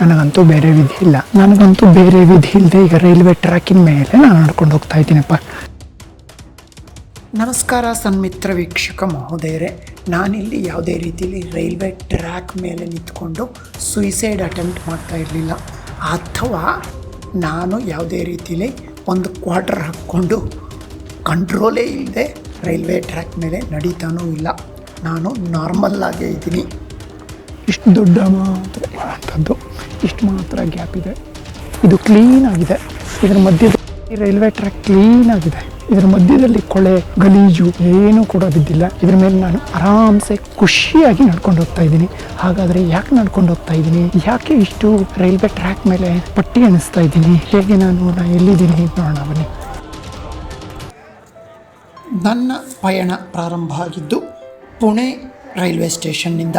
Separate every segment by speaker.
Speaker 1: ನನಗಂತೂ ಬೇರೆ ವಿಧಿ ಇಲ್ಲ. ನನಗಂತೂ ಬೇರೆ ವಿಧಿ ಇಲ್ಲದೆ ಈಗ ರೈಲ್ವೆ ಟ್ರ್ಯಾಕಿನ ಮೇಲೆ ನಾನು ನಡ್ಕೊಂಡು ಹೋಗ್ತಾ ಇದ್ದೀನಪ್ಪ. ನಮಸ್ಕಾರ ಸನ್ಮಿತ್ರ ವೀಕ್ಷಕ ಮಹೋದಯರೇ. ನಾನಿಲ್ಲಿ ಯಾವುದೇ ರೀತಿಯಲ್ಲಿ ರೈಲ್ವೆ ಟ್ರ್ಯಾಕ್ ಮೇಲೆ ನಿಂತ್ಕೊಂಡು ಸುಯಿಸೈಡ್ ಅಟೆಂಪ್ಟ್ ಮಾಡ್ತಾ ಇರಲಿಲ್ಲ. ಅಥವಾ ನಾನು ಯಾವುದೇ ರೀತಿಯಲ್ಲಿ ಒಂದು ಕ್ವಾರ್ಟರ್ ಹಾಕ್ಕೊಂಡು ಕಂಟ್ರೋಲೇ ಇಲ್ಲದೆ ರೈಲ್ವೆ ಟ್ರ್ಯಾಕ್ ಮೇಲೆ ನಡೀತಾನೂ ಇಲ್ಲ. ನಾನು ನಾರ್ಮಲ್ಲಾಗೇ ಇದ್ದೀನಿ. ಇಷ್ಟು ದೊಡ್ಡ ಮಾತ್ರ ಇರುವಂಥದ್ದು. ಇಷ್ಟು ಮಾತ್ರ ಗ್ಯಾಪ್ ಇದೆ. ಇದು ಕ್ಲೀನ್ ಆಗಿದೆ. ಇದರ ಮಧ್ಯದಲ್ಲಿ ರೈಲ್ವೆ ಟ್ರ್ಯಾಕ್ ಕ್ಲೀನ್ ಆಗಿದೆ. ಇದರ ಮಧ್ಯದಲ್ಲಿ ಕೊಳೆ, ಗಲೀಜು ಏನೂ ಕೂಡ ಬಿದ್ದಿಲ್ಲ. ಇದ್ರ ಮೇಲೆ ನಾನು ಆರಾಮ್ಸೆ ಖುಷಿಯಾಗಿ ನಡ್ಕೊಂಡು ಹೋಗ್ತಾ ಇದ್ದೀನಿ. ಹಾಗಾದರೆ ಯಾಕೆ ನಡ್ಕೊಂಡು ಹೋಗ್ತಾ ಇದ್ದೀನಿ? ಯಾಕೆ ಇಷ್ಟು ರೈಲ್ವೆ ಟ್ರ್ಯಾಕ್ ಮೇಲೆ ಪಟ್ಟಿ ಅನಿಸ್ತಾ ಇದ್ದೀನಿ? ಹೇಗೆ ನಾನು ನಾನು ಎಲ್ಲಿದ್ದೀನಿ? ನೋಡೋಣ, ಬನ್ನಿ. ನನ್ನ ಪಯಣ ಪ್ರಾರಂಭ ಆಗಿದ್ದು ಪುಣೆ ರೈಲ್ವೆ ಸ್ಟೇಷನ್ನಿಂದ.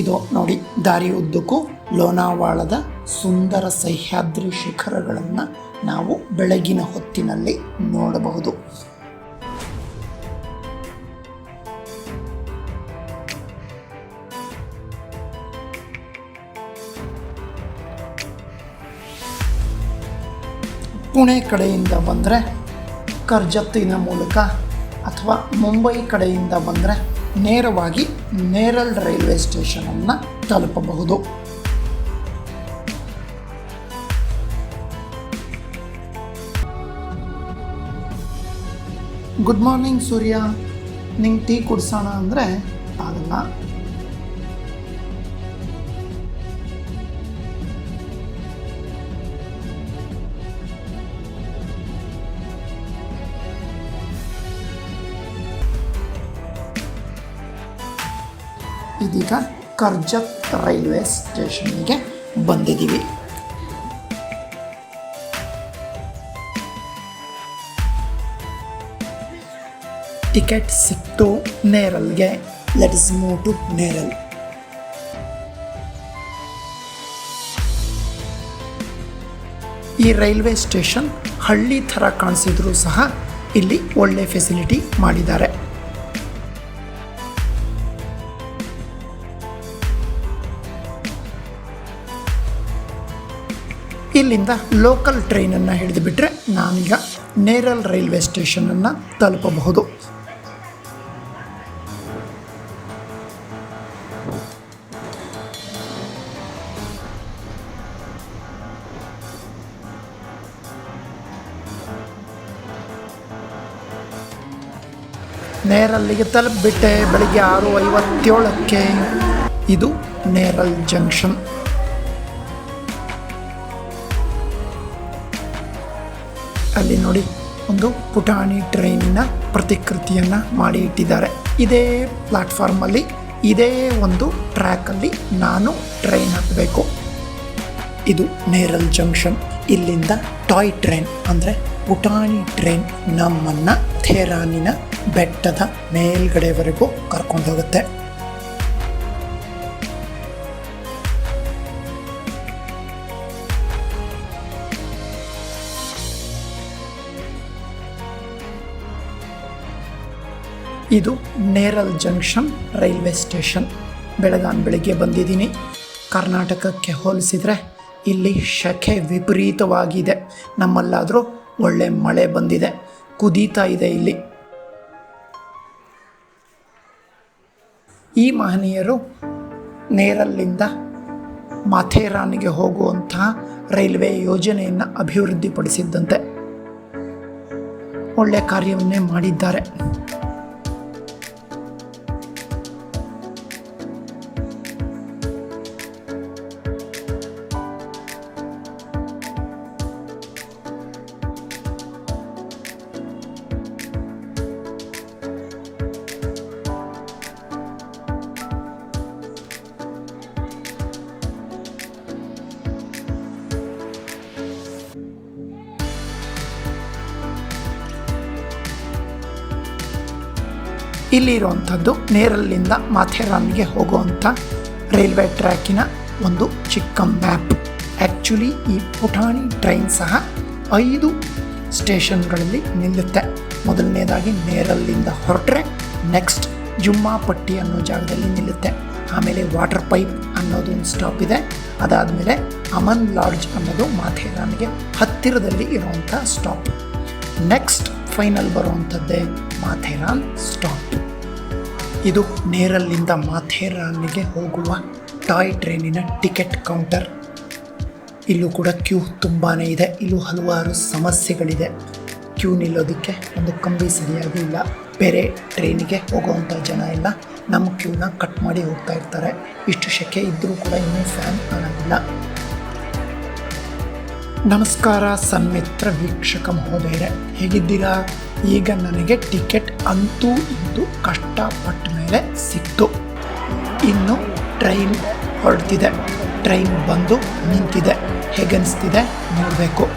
Speaker 1: ಇದು ನೋಡಿ, ದಾರಿ ಉದ್ದಕ್ಕೂ ಲೋನಾವಾಳದ ಸುಂದರ ಸಹ್ಯಾದ್ರಿ ಶಿಖರಗಳನ್ನು ನಾವು ಬೆಳಗಿನ ಹೊತ್ತಿನಲ್ಲಿ ನೋಡಬಹುದು. ಪುಣೆ ಕಡೆಯಿಂದ ಬಂದರೆ ಕರ್ಜತ್ತಿನ ಮೂಲಕ ಅಥವಾ ಮುಂಬೈ ಕಡೆಯಿಂದ ಬಂದರೆ ನೇರವಾಗಿ ನೇರಲ್ ರೈಲ್ವೆ ಸ್ಟೇಷನನ್ನು ತಲುಪಬಹುದು. Good morning Surya. ನಿಂಗೆ ಟೀ ಕುಡಿಸೋಣ ಅಂದರೆ ಆಗಲ್ಲ. ಇದೀಗ ಕರ್ಜತ್ ರೈಲ್ವೆ ಸ್ಟೇಷನ್ಗೆ ಬಂದಿದ್ದೀವಿ. ಟಿಕೆಟ್ ಸಿಕ್ತು ನೇರಲ್ಗೆ. Let us move to Neral. ಈ ರೈಲ್ವೆ ಸ್ಟೇಷನ್ ಹಳ್ಳಿ ಥರ ಕಾಣಿಸಿದ್ರೂ ಸಹ ಇಲ್ಲಿ ಒಳ್ಳೆ ಫೆಸಿಲಿಟಿ ಮಾಡಿದ್ದಾರೆ. ಇಲ್ಲಿಂದ ಲೋಕಲ್ ಟ್ರೈನನ್ನು ಹಿಡಿದು ಬಿಟ್ಟರೆ ನಾನೀಗ ನೇರಲ್ ರೈಲ್ವೆ ಸ್ಟೇಷನನ್ನು ತಲುಪಬಹುದು. ನೇರಲ್ಲಿಗೆ ತಲುಪಿಬಿಟ್ಟೆ, ಬೆಳಿಗ್ಗೆ ಆರು ಐವತ್ತೇಳಕ್ಕೆ. ಇದು ನೇರಲ್ ಜಂಕ್ಷನ್ ಪುಟಾಣಿ ಟ್ರೈನಿನ ಪ್ರತಿಕೃತಿಯನ್ನು ಮಾಡಿ ಇಟ್ಟಿದ್ದಾರೆ. ಇದೇ ಪ್ಲಾಟ್ಫಾರ್ಮಲ್ಲಿ, ಇದೇ ಒಂದು ಟ್ರ್ಯಾಕಲ್ಲಿ ನಾನು ಟ್ರೈನ್ ಹತ್ತಬೇಕು ಇದು ನೇರಲ್ ಜಂಕ್ಷನ್. ಇಲ್ಲಿಂದ ಟಾಯ್ ಟ್ರೈನ್ ಅಂದರೆ ಪುಟಾಣಿ ಟ್ರೈನ್ ನಮ್ಮನ್ನು ಥೇರಾನಿನ ಬೆಟ್ಟದ ಮೇಲ್ಗಡೆವರೆಗೂ ಕರ್ಕೊಂಡು ಹೋಗುತ್ತೆ ಇದು ನೇರಲ್ ಜಂಕ್ಷನ್ ರೈಲ್ವೆ ಸ್ಟೇಷನ್. ಬೆಳಗಾನ್ ಬೆಳಿಗ್ಗೆ ಬಂದಿದ್ದೀನಿ. ಕರ್ನಾಟಕಕ್ಕೆ ಹೋಲಿಸಿದರೆ ಇಲ್ಲಿ ಶಖೆ ವಿಪರೀತವಾಗಿದೆ. ನಮ್ಮಲ್ಲಾದರೂ ಒಳ್ಳೆ ಮಳೆ ಬಂದಿದೆ. ಕುದೀತಾ ಇದೆ ಇಲ್ಲಿ. ಈ ಮಹನೀಯರು ನೇರಲ್ಲಿಂದ ಮಾಥೇರಾನಿಗೆ ಹೋಗುವಂತಹ ರೈಲ್ವೆ ಯೋಜನೆಯನ್ನು ಅಭಿವೃದ್ಧಿಪಡಿಸಿದ್ದಂತೆ ಒಳ್ಳೆ ಕಾರ್ಯವನ್ನೇ ಮಾಡಿದ್ದಾರೆ. ಇಲ್ಲಿರುವಂಥದ್ದು ನೇರಲ್ಲಿಂದ ಮಾಥೇರಾನ್ಗೆ ಹೋಗುವಂಥ ರೈಲ್ವೆ ಟ್ರ್ಯಾಕಿನ ಒಂದು ಚಿಕ್ಕ ಮ್ಯಾಪ್. ಆ್ಯಕ್ಚುಲಿ ಈ ಪುಟಾಣಿ ಟ್ರೈನ್ ಸಹ ಐದು ಸ್ಟೇಷನ್ಗಳಲ್ಲಿ ನಿಲ್ಲುತ್ತೆ. ಮೊದಲನೇದಾಗಿ ನೇರಲ್ಲಿಂದ ಹೊರಟ್ರೆ ನೆಕ್ಸ್ಟ್ ಜುಮ್ಮಾಪಟ್ಟಿ ಅನ್ನೋ ಜಾಗದಲ್ಲಿ ನಿಲ್ಲುತ್ತೆ. ಆಮೇಲೆ ವಾಟರ್ ಪೈಪ್ ಅನ್ನೋದು ಒಂದು ಸ್ಟಾಪ್ ಇದೆ. ಅದಾದಮೇಲೆ ಅಮನ್ ಲಾಡ್ಜ್ ಅನ್ನೋದು ಮಾಥೇರಾನ್ಗೆ ಹತ್ತಿರದಲ್ಲಿ ಇರುವಂಥ ಸ್ಟಾಪ್. ನೆಕ್ಸ್ಟ್ ಫೈನಲ್ ಬರುವಂಥದ್ದೇ ಮಾಥೇರಾನ್ ಸ್ಟಾಪ್. ಇದು ನೇರಲ್ಲಿಂದ ಮಾಥೇರಾನ್ಗೆ ಹೋಗುವ ಟಾಯ್ ಟ್ರೈನಿನ ಟಿಕೆಟ್ ಕೌಂಟರ್. ಇಲ್ಲೂ ಕೂಡ ಕ್ಯೂ ತುಂಬಾ ಇದೆ. ಇಲ್ಲೂ ಹಲವಾರು ಸಮಸ್ಯೆಗಳಿದೆ. ಕ್ಯೂ ನಿಲ್ಲೋದಕ್ಕೆ ಒಂದು ಕಂಬಿ ಸರಿಯಾಗಿ ಇಲ್ಲ. ಬೇರೆ ಟ್ರೈನಿಗೆ ಹೋಗುವಂಥ ಜನ ಎಲ್ಲ ನಮ್ಮ ಕ್ಯೂನ ಕಟ್ ಮಾಡಿ ಹೋಗ್ತಾ ಇರ್ತಾರೆ. ಇಷ್ಟು ಶೆಕೆ ಇದ್ದರೂ ಕೂಡ ಇನ್ನೂ ಫ್ಯಾನ್ ಅನ್ನೋದಿಲ್ಲ ನಮಸ್ಕಾರ ಸನ್ಮಿತ್ರ ವೀಕ್ಷಕ ಮಹೋದಯರೇ, ಹೇಗಿದ್ದೀರಾ? ಈಗ ನನಗೆ ಟಿಕೆಟ್ ಅಂತೂ ಇಂದು ಕಷ್ಟಪಟ್ಟ ಮೇಲೆ ಸಿಕ್ತು. ಇನ್ನು ಟ್ರೈನ್ ಹೊರಡ್ತಿದೆ. ಟ್ರೈನ್ ಬಂದು ನಿಂತಿದೆ. ಹೇಗನ್ನಿಸ್ತಿದೆ ನೋಡಬೇಕು.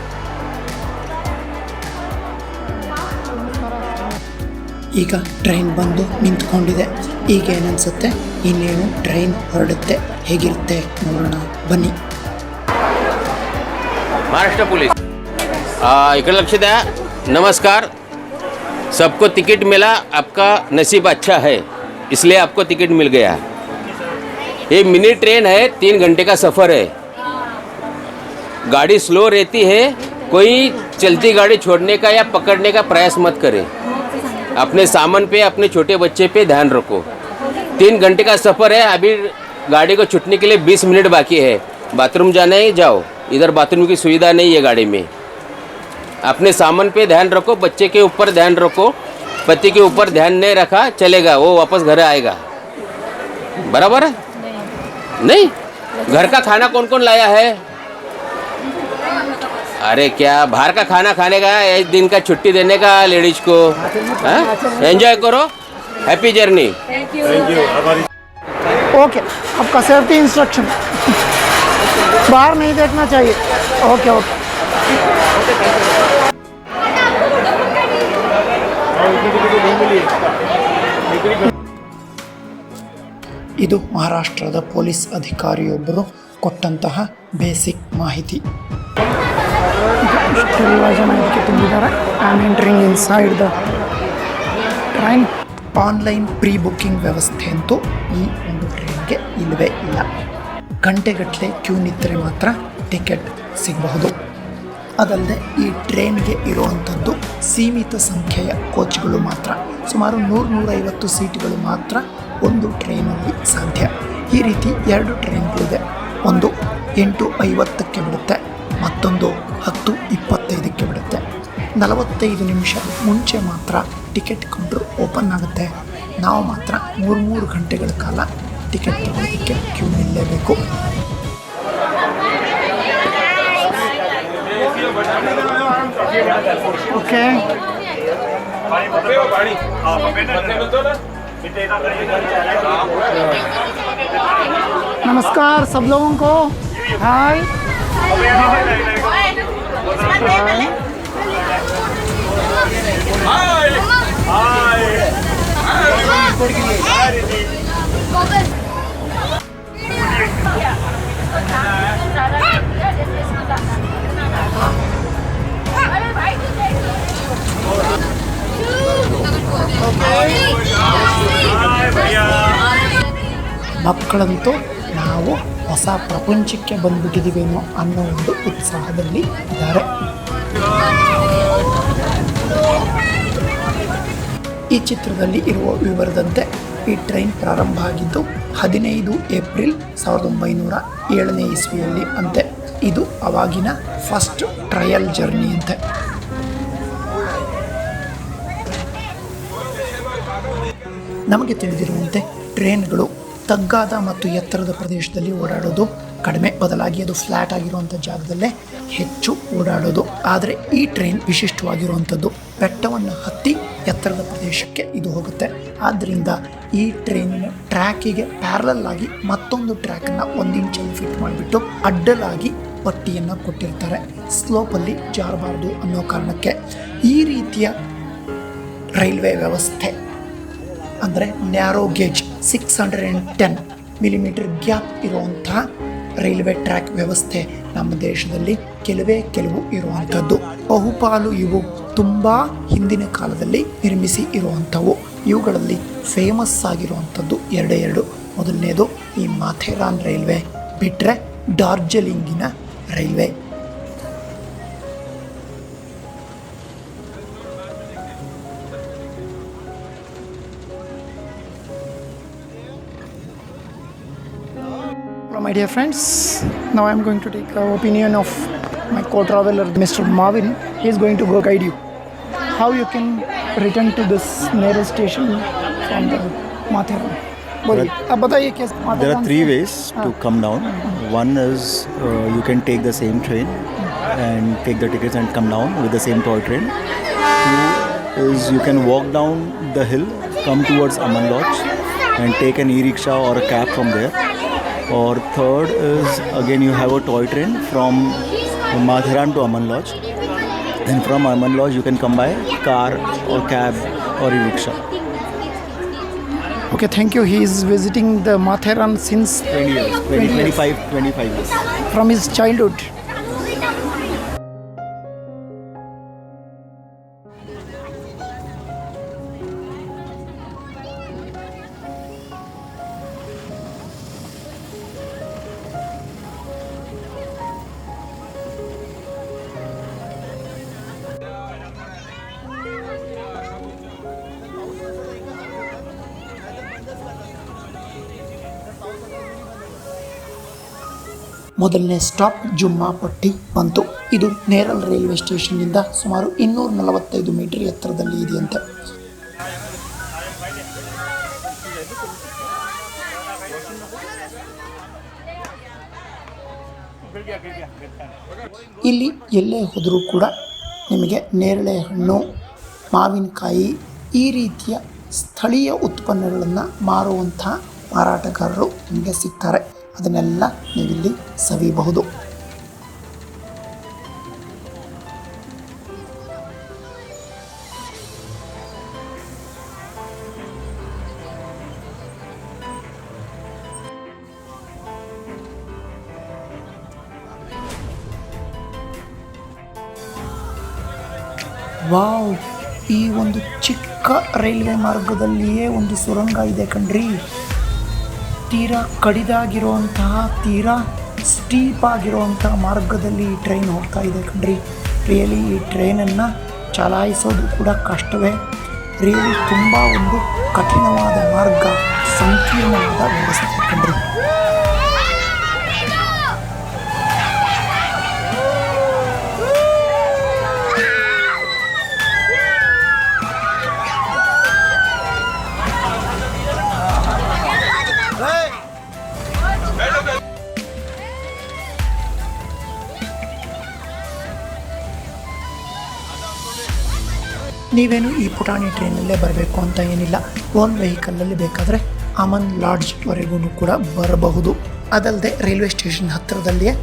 Speaker 1: ಈಗ ಟ್ರೈನ್ ಬಂದು ನಿಂತ್ಕೊಂಡಿದೆ. ಈಗ ಏನನ್ಸುತ್ತೆ? ಇನ್ನೇನು ಟ್ರೈನ್ ಹೊರಡುತ್ತೆ? ಹೇಗಿರುತ್ತೆ? ನೋಡೋಣ. ಬನ್ನಿ.
Speaker 2: महाराष्ट्र पोलीस। इकडे लक्ष द्या. नमस्कार. सबको टिकट मिला, आपका नसीब अच्छा है, इसलिए आपको टिकट मिल गया। ये मिनी ट्रेन है, तीन घंटे का सफ़र है। गाड़ी स्लो रहती है, कोई चलती गाड़ी छोड़ने का या पकड़ने का प्रयास मत करें। अपने सामान पे, अपने छोटे बच्चे पे ध्यान रखो। तीन घंटे का सफ़र है, अभी गाड़ी को छुटने के लिए बीस मिनट बाकी है। बाथरूम जाना है जाओ। इधर बाथरूम की सुविधा नहीं है गाड़ी में। अपने सामान पे ध्यान रखो बच्चे के ऊपर ध्यान रखो पति के ऊपर ध्यान नहीं रखा चलेगा वो वापस घर आएगा। बराबर है? नहीं। घर का खाना कौन कौन लाया है? अरे क्या बाहर का खाना खाने का एक दिन का छुट्टी देने का लेडीज़ को एंजॉय करो। Happy journey
Speaker 1: thank you okay आपका सेफ्टी इंस्ट्रक्शन बाहर नहीं देखना चाहिए ओके ओके ಇದು ಮಹಾರಾಷ್ಟ್ರದ ಪೊಲೀಸ್ ಅಧಿಕಾರಿಯೊಬ್ಬರು ಕೊಟ್ಟಂತಹ ಬೇಸಿಕ್ ಮಾಹಿತಿ ಇಷ್ಟೆಲ್ಲ ಜನ ಇದಕ್ಕೆ ತುಂಬಿದ್ದಾರೆ I am entering inside the train online pre booking ವ್ಯವಸ್ಥೆ ಅಂತೂ ಈ ಒಂದು ಟ್ರೈನ್ಗೆ ಇಲ್ಲವೇ ಇಲ್ಲ ಗಂಟೆಗಟ್ಟಲೆ ಕ್ಯೂ ನಿಂತರೆ ಮಾತ್ರ ಟಿಕೆಟ್ ಸಿಗಬಹುದು. ಅದಲ್ಲದೆ ಈ ಟ್ರೈನ್ಗೆ ಇರುವಂಥದ್ದು ಸೀಮಿತ ಸಂಖ್ಯೆಯ ಕೋಚ್ಗಳು ಮಾತ್ರ. ಸುಮಾರು ನೂರು ನೂರೈವತ್ತು ಸೀಟ್ಗಳು ಮಾತ್ರ ಒಂದು ಟ್ರೈನಲ್ಲಿ ಸಾಧ್ಯ. ಈ ರೀತಿ ಎರಡು ಟ್ರೈನ್ಗಳಿದೆ. ಒಂದು ಎಂಟು ಐವತ್ತಕ್ಕೆ ಬಿಡುತ್ತೆ, ಮತ್ತೊಂದು ಹತ್ತು ಇಪ್ಪತ್ತೈದಕ್ಕೆ ಬಿಡುತ್ತೆ. ನಲವತ್ತೈದು ನಿಮಿಷ ಮುಂಚೆ ಮಾತ್ರ ಟಿಕೆಟ್ ಕೌಂಟ್ರ್ ಓಪನ್ ಆಗುತ್ತೆ. ನಾವು ಮಾತ್ರ ಮೂರು ಮೂರು ಗಂಟೆಗಳ ಕಾಲ टिकट क्या क्यों मिलने मेरे को ओके नमस्कार सब लोगों को। हाय। हाय। हाय। ಮಕ್ಕಳಂತೂ ನಾವು ಹೊಸ ಪ್ರಪಂಚಕ್ಕೆ ಬಂದ್ಬಿಟ್ಟಿದ್ದೀವೇನೋ ಅನ್ನೋ ಒಂದು ಉತ್ಸಾಹದಲ್ಲಿ ಇದ್ದಾರೆ. ಈ ಚಿತ್ರದಲ್ಲಿ ಇರುವ ವಿವರದಂತೆ ಈ ಟ್ರೈನ್ ಪ್ರಾರಂಭ ಆಗಿದ್ದು ಹದಿನೈದು ಏಪ್ರಿಲ್ ಸಾವಿರದ ಒಂಬೈನೂರ ಏಳನೇ ಇಸ್ವಿಯಲ್ಲಿ ಅಂತೆ. ಇದು ಅವಾಗಿನ ಫಸ್ಟ್ ಟ್ರಯಲ್ ಜರ್ನಿ ಅಂತೆ. ನಮಗೆ ತಿಳಿದಿರುವಂತೆ ಟ್ರೈನ್ಗಳು ತಗ್ಗಾದ ಮತ್ತು ಎತ್ತರದ ಪ್ರದೇಶದಲ್ಲಿ ಓಡಾಡೋದು ಕಡಿಮೆ ಬದಲಾಗಿ ಅದು ಫ್ಲ್ಯಾಟ್ ಆಗಿರುವಂಥ ಜಾಗದಲ್ಲೇ ಹೆಚ್ಚು ಓಡಾಡೋದು. ಆದರೆ ಈ ಟ್ರೈನ್ ವಿಶಿಷ್ಟವಾಗಿರುವಂಥದ್ದು ಬೆಟ್ಟವನ್ನು ಹತ್ತಿ ಎತ್ತರದ ಪ್ರದೇಶಕ್ಕೆ ಇದು ಹೋಗುತ್ತೆ. ಆದ್ದರಿಂದ ಈ ಟ್ರೈನಿನ ಟ್ರ್ಯಾಕಿಗೆ ಪ್ಯಾರಲಲ್ ಆಗಿ ಮತ್ತೊಂದು ಟ್ರ್ಯಾಕನ್ನು ಒಂದು ಇಂಚಲ್ಲಿ ಫಿಟ್ ಮಾಡಿಬಿಟ್ಟು ಅಡ್ಡಲಾಗಿ ಪಟ್ಟಿಯನ್ನು ಕೊಟ್ಟಿರ್ತಾರೆ. ಸ್ಲೋಪಲ್ಲಿ ಜಾರಬಾರದು ಅನ್ನೋ ಕಾರಣಕ್ಕೆ ಈ ರೀತಿಯ ರೈಲ್ವೆ ವ್ಯವಸ್ಥೆ, ಅಂದರೆ narrow gauge six hundred and ten millimeter gap ಇರುವಂತಹ ರೈಲ್ವೆ ಟ್ರ್ಯಾಕ್ ವ್ಯವಸ್ಥೆ ನಮ್ಮ ದೇಶದಲ್ಲಿ ಕೆಲವೇ ಕೆಲವು ಇರುವಂಥದ್ದು. ಬಹುಪಾಲು ಇವು ತುಂಬ ಹಿಂದಿನ ಕಾಲದಲ್ಲಿ ನಿರ್ಮಿಸಿ ಇರುವಂಥವು. ಇವುಗಳಲ್ಲಿ ಫೇಮಸ್ ಆಗಿರುವಂಥದ್ದು ಎರಡೇ ಎರಡು ಮೊದಲನೇದು ಈ ಮಾಥೇರಾನ್ ರೈಲ್ವೆ. ಬಿಟ್ಟರೆ ಡಾರ್ಜಿಲಿಂಗಿನ railway. My dear friends, now I am going to take an opinion of my co-traveler Mr. Marvin. He is going to go guide you. How you can return to this nearest station from the Matharam.
Speaker 3: There are three ways ah. to come down. One is uh, you can take the same train and take the tickets and come down with the same toy train. Two is you can walk down the hill, come towards Aman Lodge and take an e-rickshaw or a cab from there or third is again you have a toy train from Matheran to Aman Lodge. And from Aman Lodge you can come by car or cab or e-rickshaw.
Speaker 1: Okay, thank you. He is visiting the Matheran since
Speaker 3: 20 years, 20,
Speaker 1: 20 years.
Speaker 3: 25, 25 years.
Speaker 1: from his childhood. ಮೊದಲನೇ stop Jummapatti ಬಂತು. ಇದು ನೇರಲ್ railway ಸ್ಟೇಷನ್ನಿಂದ ಸುಮಾರು ಇನ್ನೂರ ನಲವತ್ತೈದು metre ಎತ್ತರದಲ್ಲಿ ಇದೆಯಂತೆ. ಇಲ್ಲಿ ಎಲ್ಲೇ ಹೋದರೂ ಕೂಡ ನಿಮಗೆ ನೇರಳೆ ಹಣ್ಣು, ಮಾವಿನಕಾಯಿ ಈ ರೀತಿಯ ಸ್ಥಳೀಯ ಉತ್ಪನ್ನಗಳನ್ನು ಮಾರುವಂತಹ ಮಾರಾಟಗಾರರು ನಿಮಗೆ ಸಿಗ್ತಾರೆ. ಅದನ್ನೆಲ್ಲ ನೀವಿಲ್ಲಿ ಸವಿಬಹುದು ವಾವ್ ಈ ಒಂದು ಚಿಕ್ಕ ರೈಲ್ವೆ ಮಾರ್ಗದಲ್ಲಿಯೇ ಒಂದು ಸುರಂಗ ಇದೆ ಕಣ್ರಿ. ತೀರಾ ಕಡಿದಾಗಿರುವಂತಹ, ತೀರಾ ಸ್ಟೀಪ್ ಆಗಿರುವಂತಹ ಮಾರ್ಗದಲ್ಲಿ ಈ ಟ್ರೈನ್ ಹೋಗ್ತಾ ಇದೆ ಕಣ್ರಿ. ರಿಯಲಿ ಈ ಟ್ರೈನನ್ನು ಚಲಾಯಿಸೋದು ಕೂಡ ಕಷ್ಟವೇ. ರಿಯಲಿ ತುಂಬ ಒಂದು ಕಠಿಣವಾದ ಮಾರ್ಗ, ಸಂಕೀರ್ಣವಾದ ವ್ಯವಸ್ಥೆ ಕಣ್ರಿ. ನೀವೇನು ಈ ಪುಟಾಣಿ ಟ್ರೈನಲ್ಲೇ ಬರಬೇಕು ಅಂತ ಏನಿಲ್ಲ. ಓನ್ ವೆಹಿಕಲಲ್ಲಿ ಬೇಕಾದರೆ ಅಮನ್ ಲಾಡ್ಜ್ವರೆಗೂ ಕೂಡ ಬರಬಹುದು. ಅದಲ್ಲದೆ ರೈಲ್ವೆ ಸ್ಟೇಷನ್ ಹತ್ತಿರದಲ್ಲಿಯೇ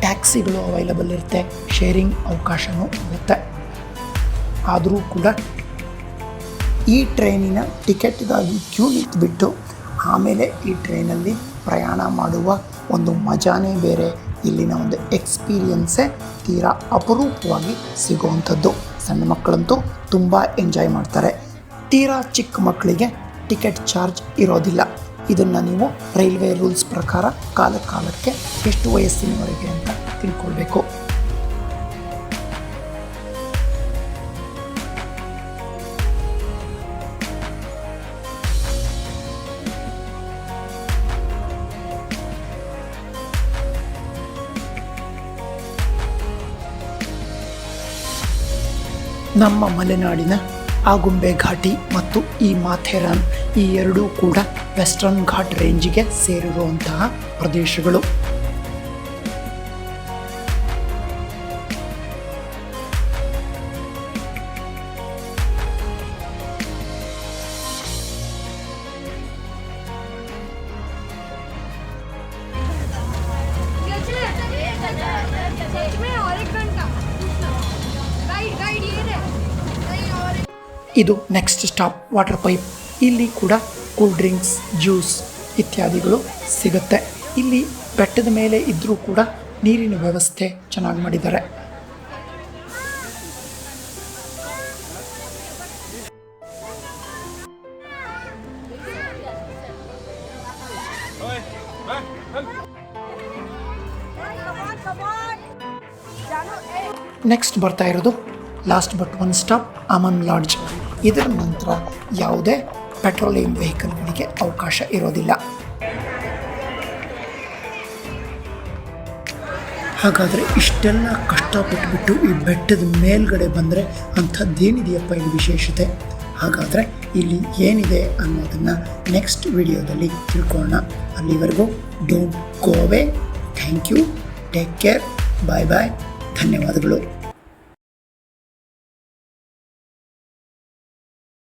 Speaker 1: ಟ್ಯಾಕ್ಸಿಗಳು ಅವೈಲಬಲ್ ಇರುತ್ತೆ. ಶೇರಿಂಗ್ ಅವಕಾಶವೂ ಇರುತ್ತೆ. ಆದರೂ ಕೂಡ ಈ ಟ್ರೈನಿನ ಟಿಕೆಟ್ಗಾಗಿ ಕ್ಯೂ ನಿಂತುಬಿಟ್ಟು ಆಮೇಲೆ ಈ ಟ್ರೈನಲ್ಲಿ ಪ್ರಯಾಣ ಮಾಡುವ ಒಂದು ಮಜಾನೇ ಬೇರೆ. ಇಲ್ಲಿನ ಒಂದು ಎಕ್ಸ್ಪೀರಿಯನ್ಸೇ ತೀರಾ ಅಪರೂಪವಾಗಿ ಸಿಗುವಂಥದ್ದು. ಸಣ್ಣ ಮಕ್ಕಳಂತೂ ತುಂಬ ಎಂಜಾಯ್ ಮಾಡ್ತಾರೆ. ತೀರಾ ಚಿಕ್ಕ ಮಕ್ಕಳಿಗೆ ಟಿಕೆಟ್ ಚಾರ್ಜ್ ಇರೋದಿಲ್ಲ. ಇದನ್ನು ನೀವು ರೈಲ್ವೆ ರೂಲ್ಸ್ ಪ್ರಕಾರ ಕಾಲ ಕಾಲಕ್ಕೆ ಎಷ್ಟು ವಯಸ್ಸಿನವರೆಗೆ ಅಂತ ತಿಳ್ಕೊಳ್ಬೇಕು. ನಮ್ಮ ಮಲೆನಾಡಿನ ಆಗುಂಬೆ ಘಾಟಿ ಮತ್ತು ಈ ಮಾಥೆರಾನ್ ಈ ಎರಡೂ ಕೂಡ ವೆಸ್ಟರ್ನ್ ಘಾಟ್ ರೇಂಜಿಗೆ ಸೇರಿರುವಂತಹ ಪ್ರದೇಶಗಳು. ಇದು ನೆಕ್ಸ್ಟ್ ಸ್ಟಾಪ್ ವಾಟರ್ ಪೈಪ್ ಇಲ್ಲಿ ಕೂಡ ಕೂಲ್ ಡ್ರಿಂಕ್ಸ್ ಜ್ಯೂಸ್ ಇತ್ಯಾದಿಗಳು ಸಿಗುತ್ತೆ. ಇಲ್ಲಿ ಬೆಟ್ಟದ ಮೇಲೆ ಇದ್ದರೂ ಕೂಡ ನೀರಿನ ವ್ಯವಸ್ಥೆ ಚೆನ್ನಾಗಿ ಮಾಡಿದ್ದಾರೆ. ನೆಕ್ಸ್ಟ್ ಬರ್ತಾ ಇರೋದು last but one stop Aman lodge ಇದರ ನಂತರ ಯಾವುದೇ ಪೆಟ್ರೋಲಿಯಂ ವೆಹಿಕಲ್ಗಳಿಗೆ ಅವಕಾಶ ಇರೋದಿಲ್ಲ. ಹಾಗಾದರೆ ಇಷ್ಟೆಲ್ಲ ಕಷ್ಟಪಟ್ಟುಬಿಟ್ಟು ಈ ಬೆಟ್ಟದ ಮೇಲ್ಗಡೆ ಬಂದರೆ ಅಂಥದ್ದೇನಿದೆಯಪ್ಪ ಇದು ವಿಶೇಷತೆ? ಹಾಗಾದರೆ ಇಲ್ಲಿ ಏನಿದೆ ಅನ್ನೋದನ್ನು ನೆಕ್ಸ್ಟ್ ವಿಡಿಯೋದಲ್ಲಿ ತಿಳ್ಕೊಳ್ಳೋಣ. ಅಲ್ಲಿವರೆಗೂ don't go thank you take care bye bye ಧನ್ಯವಾದಗಳು.